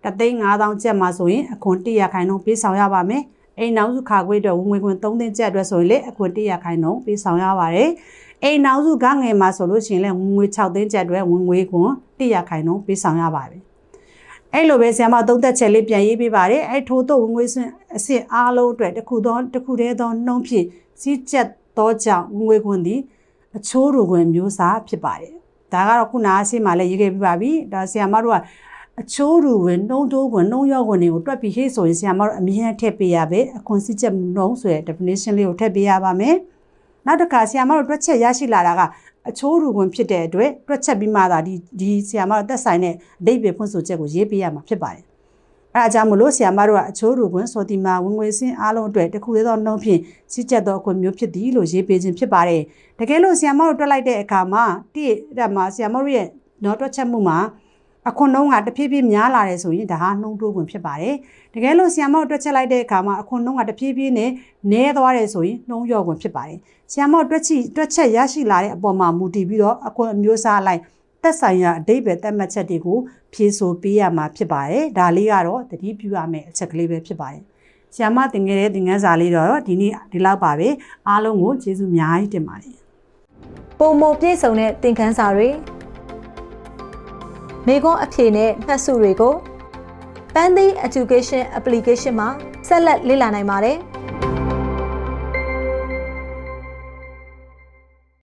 တသိန်း5000ကျပ်မှာဆိုရင်အခွန်100ရခိုင်နှုန်းပေးဆောင်ရပါမယ်။အိမ်နောက်စုခါခွေးအတွက်ဝင်ငွေခွန်3သိန်းကျပ်အတွက်ဆိုရင်လေအခွန်100ခိုင်နှုန်းပေးဆောင်ရပါတယ်။အိမ်နောက်စုကငယ်မှာဆိုလို့ရှိရင်လေဝင်ငွေ6သိန်းကျပ်အတွက်ဝင်ငွေခွန်100ခိုင်နှုန်းပေးဆောင်ရပါတယ်။အဲ့လိုပဲဆရာမသုံးသက်ချက်လေးပြန်ရေးပေးပါတယ်။အဲ့ထိုးတော့ဝင်ငွေစဉ်အစ်စ်အားလုံးအတွက်တစ်ခုသောတစ်ခုတည်းသောနှုံးဖြင့်စီးကျက်သောကြောင့်ဝင်ငွေခွန်သည်အချိုးရခွင်မျိုးစားဖြစ်ပါတယ်။ဒါကတော့ခုနအရှိမှလည်းရေးခဲ့ပြပါပြီ။ဒါဆရာမတို့က အချိုးရဝင်နှုံးတိုးဝင်နှုံးရောက်ဝင်တွေကိုတွက်ပြီးဟေ့ဆိုရင်ဆရာမတို့အမြဲထည့်ပေးရပဲအခွန်စစ်ချက်နှုံးဆိုတဲ့ definition လေးကိုထည့်ပေးရပါမယ်။နောက်တစ်ခါဆရာမတို့တွက်ချက်ရရှိလာတာကအချိုးရဝင်ဖြစ်တဲ့အတွက်တွက်ချက်ပြီးမှသာဒီဒီဆရာမတို့သက်ဆိုင်တဲ့အဓိပ္ပာယ်ဖွင့်ဆိုချက်ကိုရေးပေးရမှာဖြစ်ပါတယ်။အဲအကြောင်းမလို့ဆရာမတို့ကအချိုးရဝင်ဆိုဒီမှာဝင်ငွေစင်းအားလုံးအတွက်တစ်ခုတည်းသောနှုံးဖြင့်စစ်ချက်သောအခွင့်မျိုးဖြစ်သည်လို့ရေးပေးခြင်းဖြစ်ပါတယ်။တကယ်လို့ဆရာမတို့တွက်လိုက်တဲ့အခါမှာတိတက်မှာဆရာမတို့ရဲ့တော့တွက်ချက်မှုမှာ အခွန်နှုန်းကတဖြည်းဖြည်းများလာတယ်ဆိုရင်ဒါဟာနှုံးတိုးခွင့်ဖြစ်ပါတယ်။တကယ်လို့ဆီယမောက်တွက်ချက်လိုက်တဲ့အခါမှာအခွန်နှုန်းကတဖြည်းဖြည်းနဲ့နည်းသွားတယ်ဆိုရင်နှုံးလျော့ခွင့်ဖြစ်ပါတယ်။ဆီယမောက်တွက်ချီတွက်ချက်ရရှိလာတဲ့အပေါ်မှာမူတည်ပြီးတော့အခွန်အမျိုးအစားလိုက်သက်ဆိုင်ရာအတိတ်ပဲသတ်မှတ်ချက်တွေကိုဖြေဆိုပေးရမှာဖြစ်ပါတယ်။ဒါလေးကတော့တတိပြုရမယ့်အချက်ကလေးပဲဖြစ်ပါတယ်။ဆီယမတင်ငယ်တဲ့သင်ခန်းစာလေးတော့ဒီနေ့ဒီလောက်ပါပဲ။အားလုံးကိုကျေးဇူးအများကြီးတင်ပါတယ်။ပုံမပြည့်စုံတဲ့သင်ခန်းစာတွေ မိခွန်းအဖြေနဲ့မှတ်စုတွေကို Pandy Education Application မှာဆက်လက်လေ့လာနိုင်ပါတယ်။